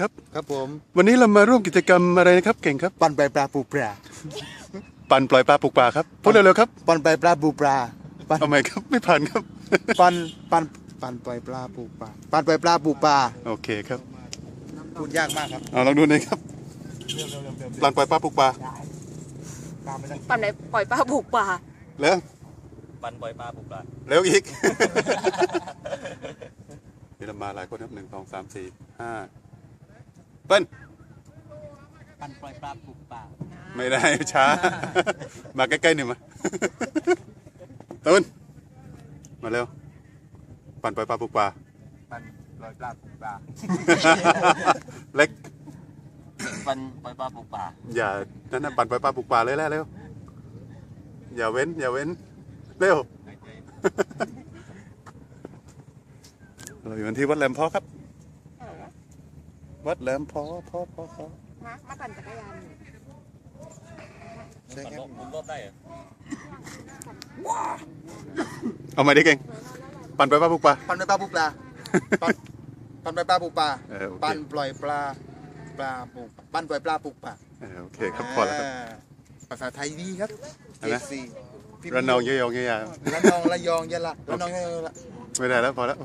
ครับครับผม วันนี้เรามาร่วมกิจกรรมอะไรนะครับ เก่งครับ ปันไปปลาปูปลาปั่นปล่อยปลาปลูกปลาครับพูดเร็วๆครับปันไปปลาปูปลาปันเอาใหม่ครับไม่ผ่านครับปันปันปันไปปลาปูปลาปันไปปลาปูปลาโอเคครับพูดยากมากครับเอาลองดูหน่อยครับปั่นปล่อยปลาปลูกปลาตามไปทั้งปั่นไหนปล่อยปลาบุกป่าแล้วปันปล่อยปลาปลูกปลาเร็วอีกนี่เรามาหลายคนครับหนึ่งสองสามสี่ห้า เปิ้ลปันปล่อยปลาปลูกปลาไม่ได้ช้า มาใกล้ๆหน่อยมาตูนมาเร็ว ปั่นปล่อยปลาปลูกปลาปันปล่อยปลาปูปลาเล็กปันปล่อยปลาปลูกปลาอย่านั่นนะปั่นปล่อยปลาปลูกปลาเลยแล้วเร็วอย่าเว้นอย่าเว้นเร็วเราอยู่กันที่วัดแหลมพอครับ วัดแหลมพอพอพอพอมามาปั่นจักรยานอยู่ใช่ปันครรับอบมุนรอบได้เหรอเอามาดิเก่งปั่นปล่อยปลาปลูกปลาปันไปปลาปูปลาปันปันไปปลาปูปลาเออโอเค ปันปล่อยปลาปลาปูปันปล่อยปลาปูปลาเออโอเคครับพอแล้วครับาภาษาไทยดีครับอะไรนะเจ็ดสี่พี่ระนองเยยองเยยาระนองระยองยะละระนองยะละ ไม่ได้แล้วพอแล้ว